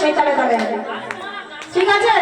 সেই তালে ঠিক আছে?